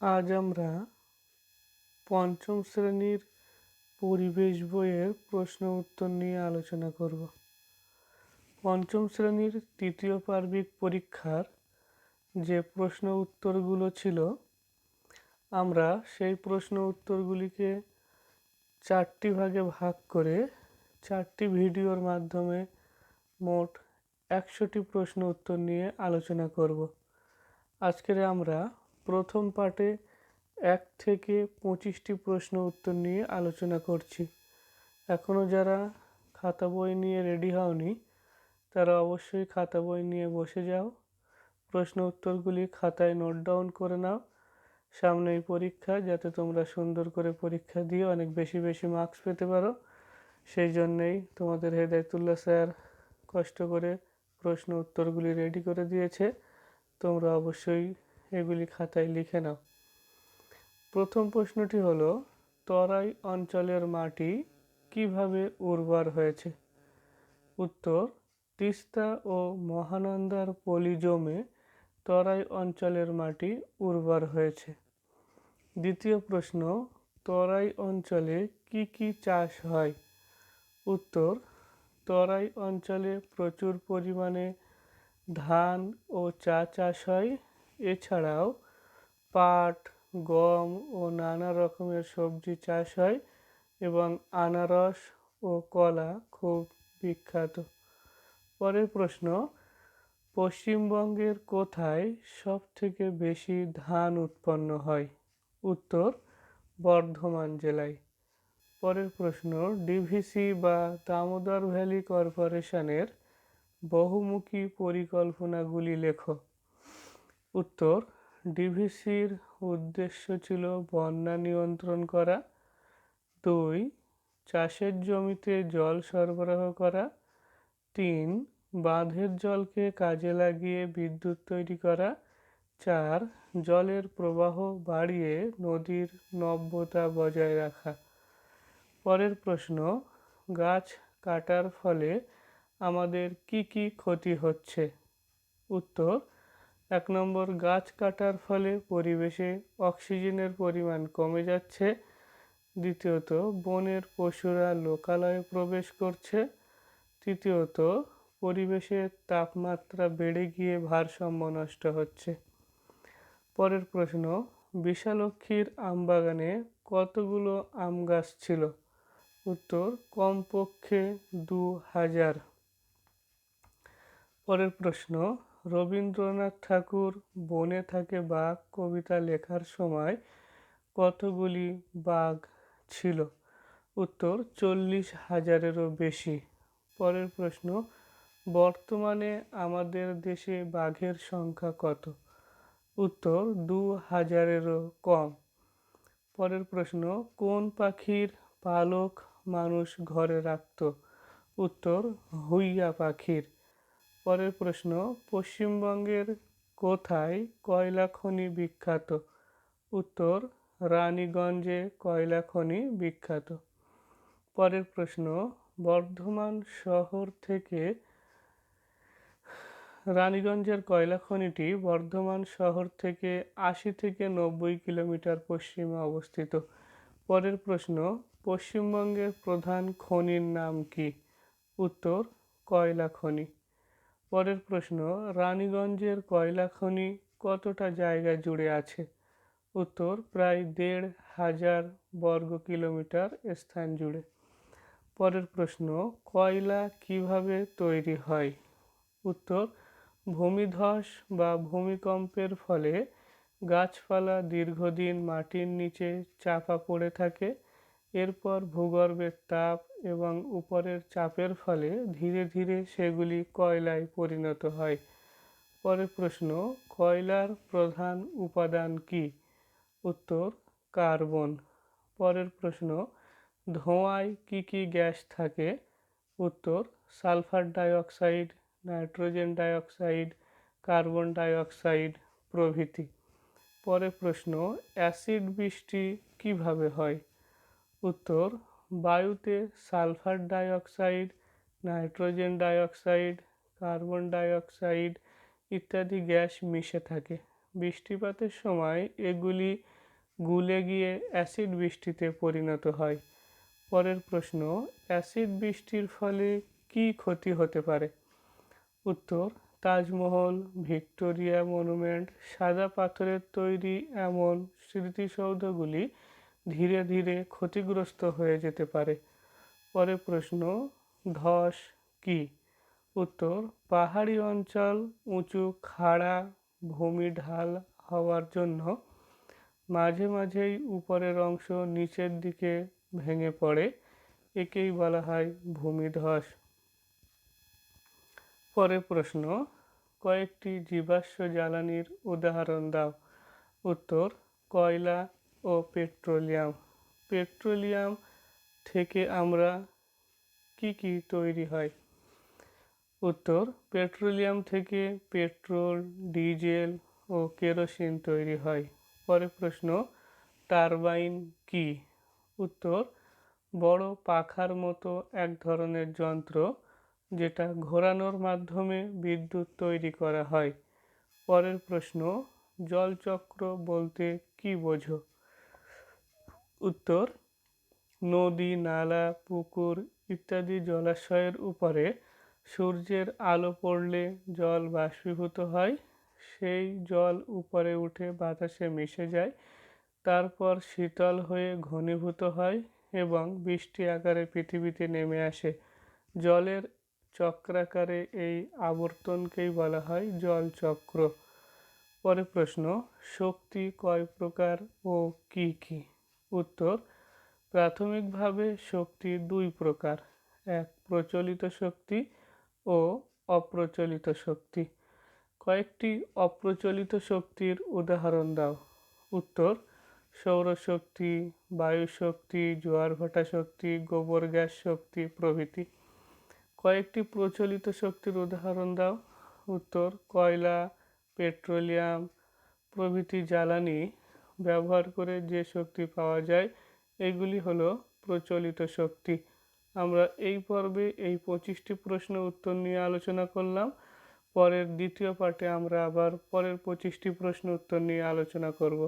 আজ আমরা পঞ্চম শ্রেণির পরিবেশ বইয়ের প্রশ্ন উত্তর নিয়ে আলোচনা করব। পঞ্চম শ্রেণির তৃতীয় পার্বিক পরীক্ষার যে প্রশ্ন উত্তরগুলো ছিল, আমরা সেই প্রশ্ন উত্তরগুলিকে চারটি ভাগে ভাগ করে চারটি ভিডিওর মাধ্যমে মোট একশোটি প্রশ্ন উত্তর নিয়ে আলোচনা করব। আজকের আমরা প্রথম পার্টে এক থেকে পঁচিশটি প্রশ্ন উত্তর নিয়ে আলোচনা করছি। এখনও যারা খাতা বই নিয়ে রেডি হওনি, তারা অবশ্যই খাতা বই নিয়ে বসে যাও। প্রশ্ন উত্তরগুলি খাতায় নোট ডাউন করে নাও। সামনেই পরীক্ষা, যাতে তোমরা সুন্দর করে পরীক্ষা দিয়ে অনেক বেশি বেশি মার্কস পেতে পারো। সেই জন্যেই তোমাদের হেদায়তুল্লাহ স্যার কষ্ট করে প্রশ্ন উত্তরগুলি রেডি করে দিয়েছে। তোমরা অবশ্যই এগুলি খাতায় লিখে নাও। প্রথম প্রশ্নটি হলো, তরাই অঞ্চলের মাটি কীভাবে উর্বর হয়েছে? উত্তর, তিস্তা ও মহানন্দার পলি জমে তরাই অঞ্চলের মাটি উর্বর হয়েছে। দ্বিতীয় প্রশ্ন, তরাই অঞ্চলে কি কি চাষ হয়? উত্তর, তরাই অঞ্চলে প্রচুর পরিমাণে ধান ও চা চাষ হয়। এছাড়াও পাট, গম ও নানা রকমের সবজি চাষ হয় এবং আনারস ও কলা খুব বিখ্যাত। পরের প্রশ্ন, পশ্চিমবঙ্গের কোথায় সব থেকে বেশি ধান উৎপন্ন হয়? উত্তর, বর্ধমান জেলায়। পরের প্রশ্ন, ডিভিসি বা দামোদর ভ্যালি কর্পোরেশনের বহুমুখী পরিকল্পনাগুলি লেখো। উত্তর, ডিভিসির উদ্দেশ্য ছিল বন্যা নিয়ন্ত্রণ করা। দুই, চাষের জমিতে জল সরবরাহ করা। তিন, বাঁধের জলকে কাজে লাগিয়ে বিদ্যুৎ তৈরি করা। চার, জলের প্রবাহ বাড়িয়ে নদীর নব্যতা বজায় রাখা। পরের প্রশ্ন, গাছ কাটার ফলে আমাদের কি কি ক্ষতি হচ্ছে? উত্তর এক নম্বর, গাছ কাটার ফলে পরিবেশে অক্সিজেনের পরিমাণ কমে যাচ্ছে। দ্বিতীয়ত, বনের পশুরা লোকালয়ে প্রবেশ করছে। তৃতীয়ত, পরিবেশের তাপমাত্রা বেড়ে গিয়ে ভারসাম্য নষ্ট হচ্ছে। পরের প্রশ্ন, বিশালক্ষীর আমবাগানে কতগুলো আম গাছ ছিল? উত্তর, কমপক্ষে দু হাজার পরের প্রশ্ন রবীন্দ্রনাথ ঠাকুর বনে থাকে বাঘ কবিতা লেখার সময় কতগুলি বাঘ ছিল। উত্তর, চল্লিশ হাজারেরও বেশি। পরের প্রশ্ন, বর্তমানে আমাদের দেশে বাঘের সংখ্যা কত? উত্তর, দু হাজারেরও কম। পরের প্রশ্ন, কোন পাখির পালক মানুষ ঘরে রাখত? উত্তর, হুইয়া পাখির। পরের প্রশ্ন, পশ্চিমবঙ্গের কোথায় কয়লা খনি বিখ্যাত? উত্তর, রানীগঞ্জে কয়লা খনি বিখ্যাত। পরের প্রশ্ন, বর্ধমান শহর থেকে রানীগঞ্জের কয়লা খনিটি বর্ধমান শহর থেকে আশি থেকে নব্বই কিলোমিটার পশ্চিমে অবস্থিত। পরের প্রশ্ন, পশ্চিমবঙ্গের প্রধান খনির নাম কি? উত্তর, কয়লা খনি। পরের প্রশ্ন, রানীগঞ্জের কয়লা খনি কতটা জায়গা জুড়ে আছে? উত্তর, প্রায় দেড় হাজার বর্গ কিলোমিটার স্থান জুড়ে। পরের প্রশ্ন, কয়লা কীভাবে তৈরি হয়? উত্তর, ভূমিধস বা ভূমিকম্পের ফলে গাছপালা দীর্ঘদিন মাটির নিচে চাপা পড়ে থাকে এরপর ভূগর্ভের তাপ এবং উপরের চাপের ফলে ধীরে ধীরে সেগুলি কয়লায় পরিণত হয়। পরের প্রশ্ন, কয়লার প্রধান উপাদান কি? উত্তর, কার্বন। পরের প্রশ্ন, ধোঁয়ায় কি কি গ্যাস থাকে? উত্তর, sulphur dioxide, nitrogen dioxide, carbon dioxide প্রভৃতি। পরের প্রশ্ন, অ্যাসিড বৃষ্টি কীভাবে হয়? উত্তর, বায়ুতে sulphur dioxide, nitrogen dioxide, carbon dioxide ইত্যাদি গ্যাস মিশে থাকে। বৃষ্টিপাতের সময় এগুলি গুলে গিয়ে অ্যাসিড বৃষ্টিতে পরিণত হয়। পরের প্রশ্ন, অ্যাসিড বৃষ্টির ফলে কি ক্ষতি হতে পারে? উত্তর, তাজমহল, ভিক্টোরিয়া মনুমেন্ট, সাদা পাথরের তৈরি এমন স্মৃতিসৌধগুলি ধীরে ধীরে ক্ষতিগ্রস্ত হয়ে যেতে পারে। পরের প্রশ্ন, ধস কি? উত্তর, পাহাড়ি অঞ্চল, উঁচু খাড়া, ভূমি ঢাল হওয়ার জন্য মাঝে মাঝেই উপরের অংশ নিচের দিকে ভেঙে পড়ে, একেই বলা হয় ভূমিধস পরে প্রশ্ন, কয়েকটি জীবাশ্ম জ্বালানির উদাহরণ দাও। উত্তর, কয়লা ও পেট্রোলিয়াম। পেট্রোলিয়াম থেকে আমরা কি কি তৈরি হয়? উত্তর, পেট্রোলিয়াম থেকে পেট্রোল, ডিজেল ও কেরোসিন তৈরি হয়। পরের প্রশ্ন, টারবাইন কি? উত্তর, বড় পাখার মতো এক ধরনের যন্ত্র যেটা ঘোরানোর মাধ্যমে বিদ্যুৎ তৈরি করা হয়। পরের প্রশ্ন, জলচক্র বলতে কি বোঝো? উত্তর, নদী, নালা, পুকুর ইত্যাদি জলাশয়ের উপরে সূর্যের আলো পড়লে জল বাষ্পীভূত হয়। সেই জল উপরে উঠে বাতাসে মিশে যায়, তারপর শীতল হয়ে ঘনীভূত হয় এবং বৃষ্টি আকারে পৃথিবীতে নেমে আসে। জলের চক্রাকারে এই আবর্তনকেই বলা হয় জলচক্র। পরে প্রশ্ন, শক্তি কয় প্রকার ও কি কি? উত্তর, প্রাথমিকভাবে শক্তি দুই প্রকার, এক প্রচলিত শক্তি ও অপ্রচলিত শক্তি। কয়েকটি অপ্রচলিত শক্তির উদাহরণ দাও। উত্তর, সৌরশক্তি, বায়ুশক্তি, জোয়ার ভাটা শক্তি, গোবর গ্যাস শক্তি প্রভৃতি। কয়েকটি প্রচলিত শক্তির উদাহরণ দাও। উত্তর, কয়লা, পেট্রোলিয়াম প্রভৃতি জ্বালানি ব্যবহার করে যে শক্তি পাওয়া যায়, এগুলি হলো প্রচলিত শক্তি। আমরা এই পর্বে এই পঁচিশটি প্রশ্ন উত্তর নিয়ে আলোচনা করলাম। পরের দ্বিতীয় পার্টে আমরা আবার পরের পঁচিশটি প্রশ্ন উত্তর নিয়ে আলোচনা করব।